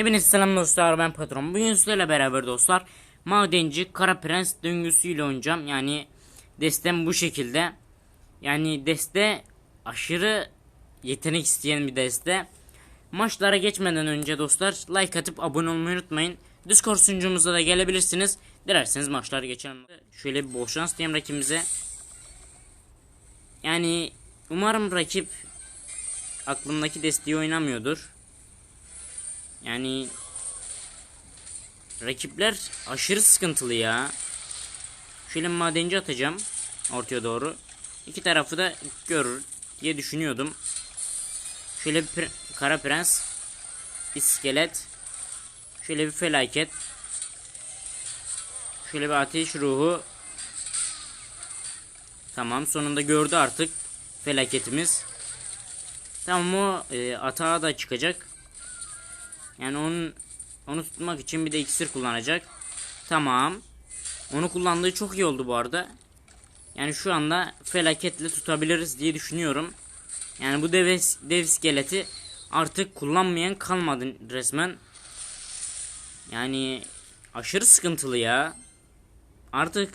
Hepinize selam dostlar ben patron. Bugün sizlerle beraber dostlar madenci kara prens döngüsüyle oynayacağım. Yani destem bu şekilde. Yani deste aşırı yetenek isteyen bir deste. Maçlara geçmeden önce dostlar like atıp abone olmayı unutmayın. Discord sunucumuza da gelebilirsiniz. Dilerseniz maçlara geçelim. Şöyle bir bol şans diyeyim rakibimize. Yani umarım rakip aklımdaki desteği oynamıyordur. Yani rakipler aşırı sıkıntılı ya. Şöyle madenci atacağım ortaya doğru. İki tarafı da görür diye düşünüyordum. Şöyle bir kara prens, iskelet, şöyle bir felaket, şöyle bir ateş ruhu. Tamam sonunda gördü artık felaketimiz. Tamam o e, atağa da çıkacak. Yani onun onu tutmak için bir de iksir kullanacak. Tamam. Onu kullandığı çok iyi oldu bu arada. Yani şu anda felaketle tutabiliriz diye düşünüyorum. Yani bu dev, dev iskeleti artık kullanmayan kalmadı resmen. Yani aşırı sıkıntılı ya. Artık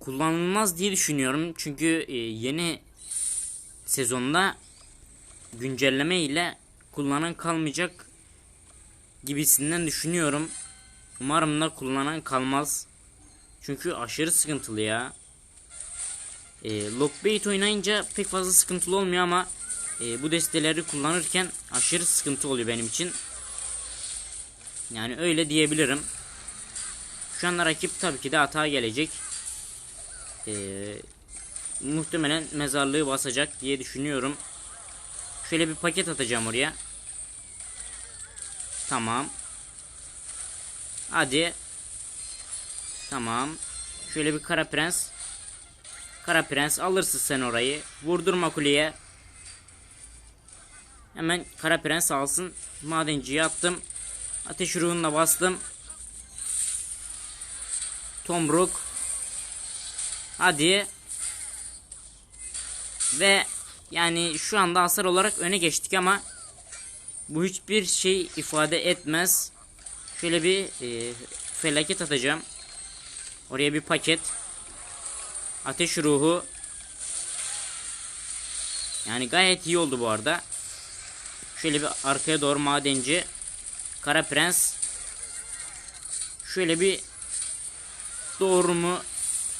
kullanılmaz diye düşünüyorum. Çünkü e, yeni sezonda güncelleme ile kullanan kalmayacak gibisinden düşünüyorum. Umarım da kullanan kalmaz. Çünkü aşırı sıkıntılı ya. E, Lockbait oynayınca pek fazla sıkıntılı olmuyor ama e, bu desteleri kullanırken aşırı sıkıntı oluyor benim için. Yani öyle diyebilirim. Şu anda rakip tabii ki de hata gelecek. E, muhtemelen mezarlığı basacak diye düşünüyorum. Şöyle bir paket atacağım oraya. Tamam. Hadi. Tamam. Şöyle bir kara prens. Kara prens alırsın sen orayı. Vurdurma kuleye. Hemen kara prens alsın. Madenciyi attım. Ateş ruhuna bastım. Tomruk. Hadi. Ve yani şu anda hasar olarak öne geçtik ama bu hiçbir şey ifade etmez. Şöyle bir e, felaket atacağım. Oraya bir paket. Ateş ruhu. Yani gayet iyi oldu bu arada. Şöyle bir arkaya doğru madenci. Kara prens. Şöyle bir doğru mu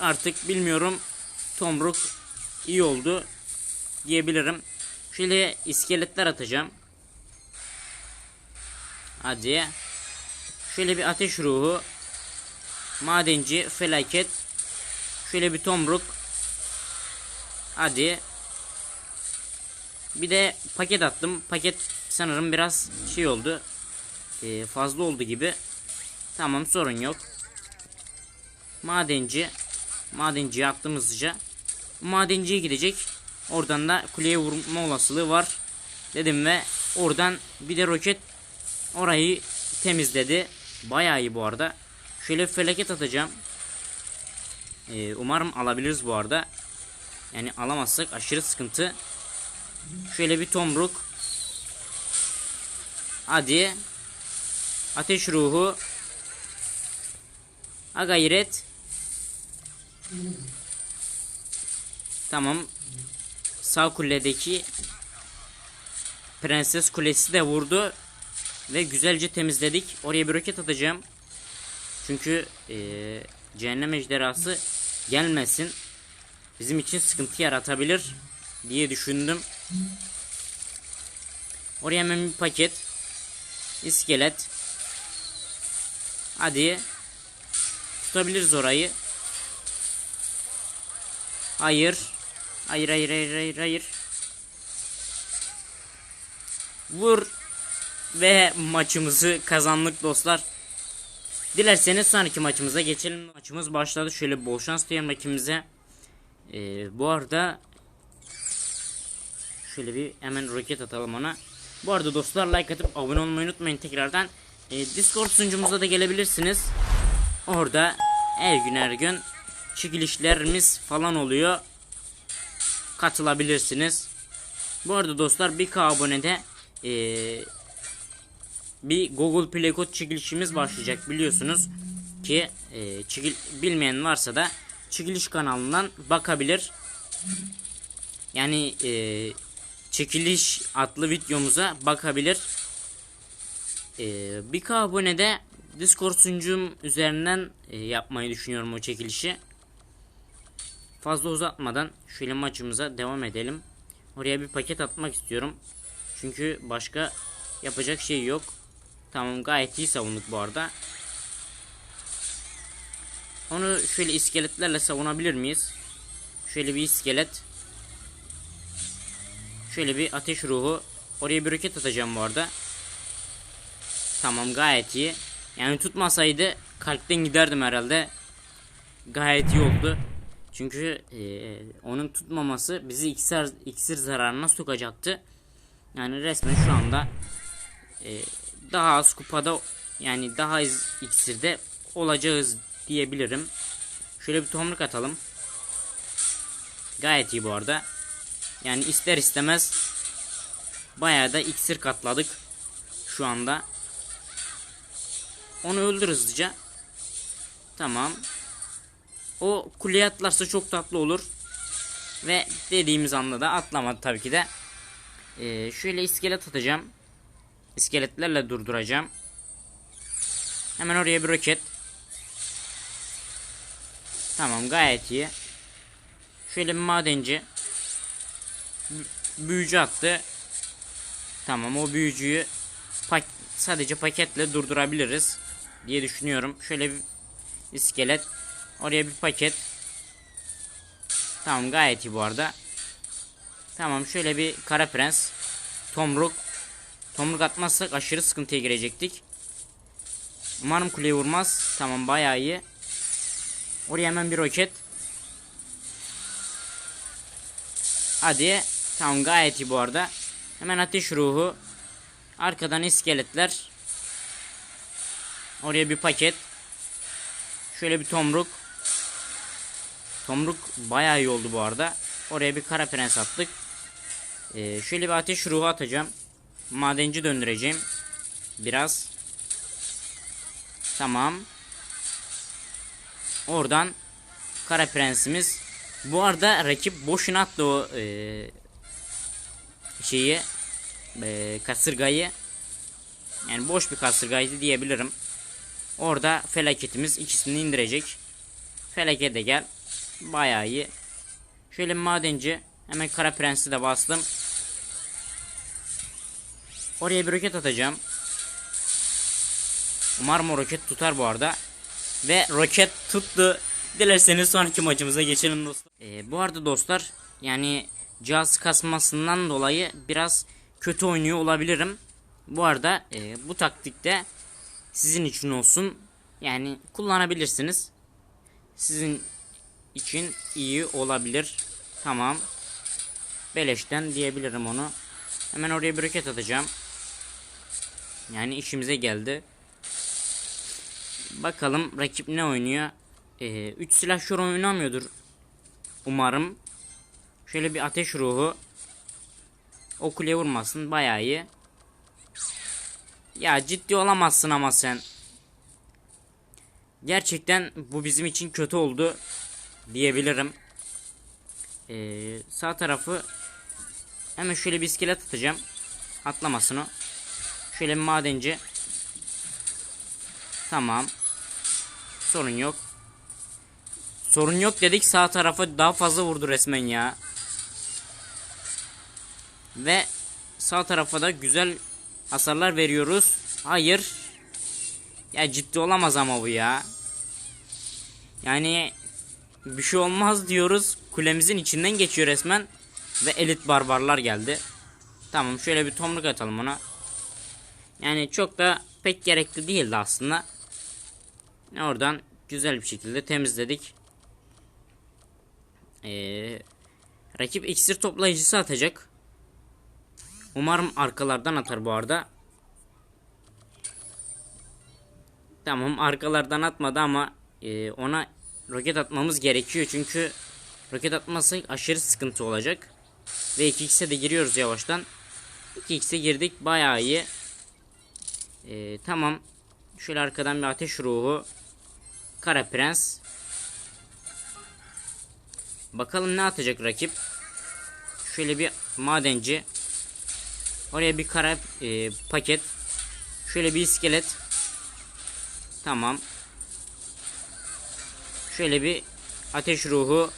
artık bilmiyorum. Tomruk iyi oldu diyebilirim. Şöyle iskeletler atacağım. Hadi. Şöyle bir ateş ruhu. Madenci felaket. Şöyle bir tomruk. Hadi. Bir de paket attım. Paket sanırım biraz şey oldu. Ee, fazla oldu gibi. Tamam sorun yok. Madenci. Madenciye attım hızlıca. Madenciye gidecek. Oradan da kuleye vurma olasılığı var. Dedim ve oradan bir de roket orayı temizledi. Bayağı iyi bu arada. Şöyle felaket atacağım. Ee, umarım alabiliriz bu arada. Yani alamazsak aşırı sıkıntı. Şöyle bir tomruk. Hadi. Ateş ruhu. Ha gayret. Tamam. Sağ kuledeki Prenses Kulesi de vurdu. Ve güzelce temizledik. Oraya bir roket atacağım. Çünkü ee, cehennem ejderhası gelmesin. Bizim için sıkıntı yaratabilir diye düşündüm. Oraya hemen bir paket. iskelet. Hadi. Tutabiliriz orayı. Hayır. Hayır hayır hayır hayır hayır. Vur. Ve maçımızı kazandık dostlar. Dilerseniz sonraki maçımıza geçelim. Maçımız başladı. Şöyle bol şans diyelim rakibimize. Ee, bu arada şöyle bir hemen roket atalım ona. Bu arada dostlar like atıp abone olmayı unutmayın tekrardan. Ee, Discord sunucumuza da gelebilirsiniz. Orada her gün her gün çekilişlerimiz falan oluyor. Katılabilirsiniz. Bu arada dostlar bir k abonede ee, bir Google Play kod çekilişimiz başlayacak biliyorsunuz ki e, çekil, bilmeyen varsa da çekiliş kanalından bakabilir. Yani e, çekiliş adlı videomuza bakabilir. E, bir K abone de Discord sunucum üzerinden e, yapmayı düşünüyorum o çekilişi. Fazla uzatmadan şöyle maçımıza devam edelim. Oraya bir paket atmak istiyorum. Çünkü başka yapacak şey yok. Tamam gayet iyi savunduk bu arada. Onu şöyle iskeletlerle savunabilir miyiz? Şöyle bir iskelet. Şöyle bir ateş ruhu. Oraya bir roket atacağım bu arada. Tamam gayet iyi. Yani tutmasaydı kalpten giderdim herhalde. Gayet iyi oldu. Çünkü e, onun tutmaması bizi iksir, iksir zararına sokacaktı. Yani resmen şu anda e, daha az kupada yani daha az iksirde olacağız diyebilirim. Şöyle bir tohumluk atalım. Gayet iyi bu arada. Yani ister istemez bayağı da iksir katladık şu anda. Onu öldür hızlıca. Tamam. O kuleye atlarsa çok tatlı olur. Ve dediğimiz anda da atlamadı tabii ki de. Ee, şöyle iskelet atacağım. İskeletlerle durduracağım. Hemen oraya bir roket. Tamam gayet iyi. Şöyle bir madenci. Büyücü attı. Tamam o büyücüyü pak sadece paketle durdurabiliriz diye düşünüyorum. Şöyle bir iskelet. Oraya bir paket. Tamam gayet iyi bu arada. Tamam şöyle bir kara prens. Tomruk. Tomruk atmazsak aşırı sıkıntıya girecektik. Umarım kuleye vurmaz. Tamam bayağı iyi. Oraya hemen bir roket. Hadi. Tamam gayet iyi bu arada. Hemen ateş ruhu. Arkadan iskeletler. Oraya bir paket. Şöyle bir tomruk. Tomruk bayağı iyi oldu bu arada. Oraya bir kara prens attık. Ee, şöyle bir ateş ruhu atacağım. Madenci döndüreceğim. Biraz. Tamam. Oradan kara prensimiz. Bu arada rakip boşuna attı o e, şeyi e, kasırgayı. Yani boş bir kasırgaydı diyebilirim. Orada felaketimiz ikisini indirecek. Felakete gel. Bayağı iyi. Şöyle madenci. Hemen kara prensi de bastım. Oraya bir roket atacağım. Umarım o roket tutar bu arada. Ve roket tuttu. Dilerseniz sonraki maçımıza geçelim dostlar. Ee, bu arada dostlar yani cihaz kasmasından dolayı biraz kötü oynuyor olabilirim. Bu arada e, bu taktikte sizin için olsun. Yani kullanabilirsiniz. Sizin için iyi olabilir. Tamam. Beleşten diyebilirim onu. Hemen oraya bir roket atacağım. Yani işimize geldi. Bakalım rakip ne oynuyor. 3 ee, üç silahşör oynamıyordur. Umarım. Şöyle bir ateş ruhu. O kuleye vurmasın. Bayağı iyi. Ya ciddi olamazsın ama sen. Gerçekten bu bizim için kötü oldu. Diyebilirim. Ee, sağ tarafı hemen şöyle bir iskelet atacağım. Atlamasın o. Şöyle bir madenci. Tamam. Sorun yok. Sorun yok dedik sağ tarafa daha fazla vurdu resmen ya. Ve sağ tarafa da güzel hasarlar veriyoruz. Hayır. Ya ciddi olamaz ama bu ya. Yani bir şey olmaz diyoruz. Kulemizin içinden geçiyor resmen. Ve elit barbarlar geldi. Tamam şöyle bir tomruk atalım ona. Yani çok da pek gerekli değildi aslında. Oradan güzel bir şekilde temizledik. Ee, rakip iksir toplayıcısı atacak. Umarım arkalardan atar bu arada. Tamam arkalardan atmadı ama e, ona roket atmamız gerekiyor. Çünkü roket atması aşırı sıkıntı olacak. Ve 2x'e de giriyoruz yavaştan. 2x'e girdik bayağı iyi. Ee, tamam. Şöyle arkadan bir ateş ruhu. Kara prens. Bakalım ne atacak rakip. Şöyle bir madenci. Oraya bir kara e, paket. Şöyle bir iskelet. Tamam. Şöyle bir ateş ruhu.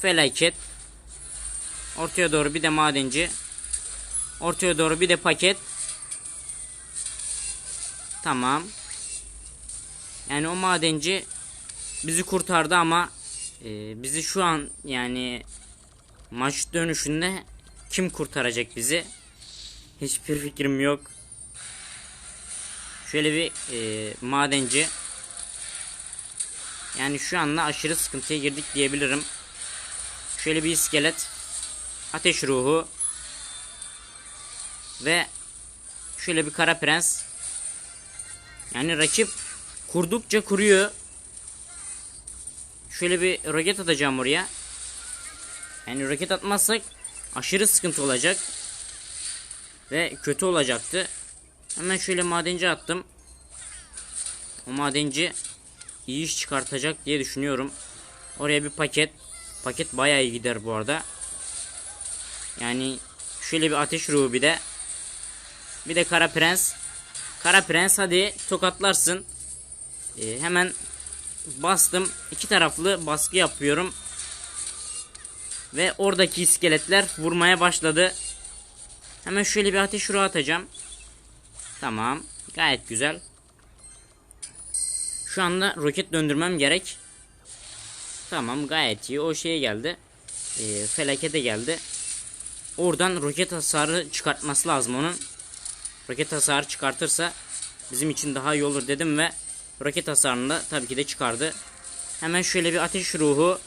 Felaket. Ortaya doğru bir de madenci. Ortaya doğru bir de paket. Tamam. Yani o madenci bizi kurtardı ama e, bizi şu an yani maç dönüşünde kim kurtaracak bizi? Hiçbir fikrim yok. Şöyle bir e, madenci. Yani şu anda aşırı sıkıntıya girdik diyebilirim. Şöyle bir iskelet. Ateş ruhu. Ve şöyle bir kara prens. Yani rakip kurdukça kuruyor. Şöyle bir roket atacağım oraya. Yani roket atmazsak aşırı sıkıntı olacak. Ve kötü olacaktı. Hemen şöyle madenci attım. O madenci iyi iş çıkartacak diye düşünüyorum. Oraya bir paket. Paket bayağı iyi gider bu arada. Yani şöyle bir ateş ruhu bir de. Bir de kara prens. Kara prens hadi tokatlarsın. Ee, hemen bastım. iki taraflı baskı yapıyorum. Ve oradaki iskeletler vurmaya başladı. Hemen şöyle bir ateş ruhu atacağım. Tamam. Gayet güzel. Şu anda roket döndürmem gerek. Tamam gayet iyi. O şeye geldi. Ee, felakete geldi. Oradan roket hasarı çıkartması lazım onun. Roket hasarı çıkartırsa bizim için daha iyi olur dedim ve roket hasarını da tabii ki de çıkardı. Hemen şöyle bir ateş ruhu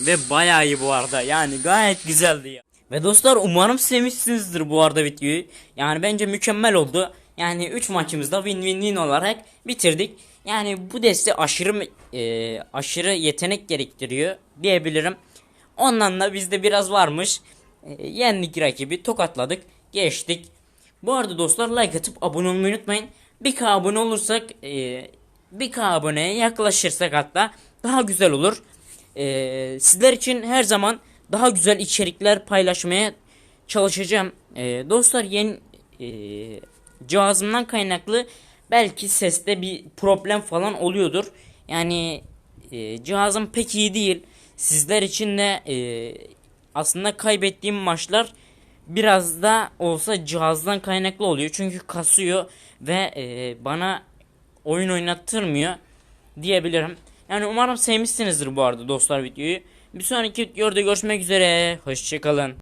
ve bayağı iyi bu arada. Yani gayet güzeldi ya. Ve dostlar umarım sevmişsinizdir bu arada videoyu. Yani bence mükemmel oldu. Yani 3 maçımızda win-win-win olarak bitirdik. Yani bu deste aşırı e, aşırı yetenek gerektiriyor diyebilirim. Ondan da bizde biraz varmış. E, yendik rakibi tokatladık geçtik. Bu arada dostlar like atıp abone olmayı unutmayın. 1k abone olursak e, 1k aboneye yaklaşırsak hatta daha güzel olur. E, sizler için her zaman daha güzel içerikler paylaşmaya çalışacağım. E, dostlar yeni e, cihazımdan kaynaklı belki seste bir problem falan oluyordur. Yani e, cihazım pek iyi değil. Sizler için de aslında kaybettiğim maçlar biraz da olsa cihazdan kaynaklı oluyor. Çünkü kasıyor ve e, bana oyun oynattırmıyor diyebilirim. Yani umarım sevmişsinizdir bu arada dostlar videoyu. Bir sonraki videoda görüşmek üzere. Hoşçakalın.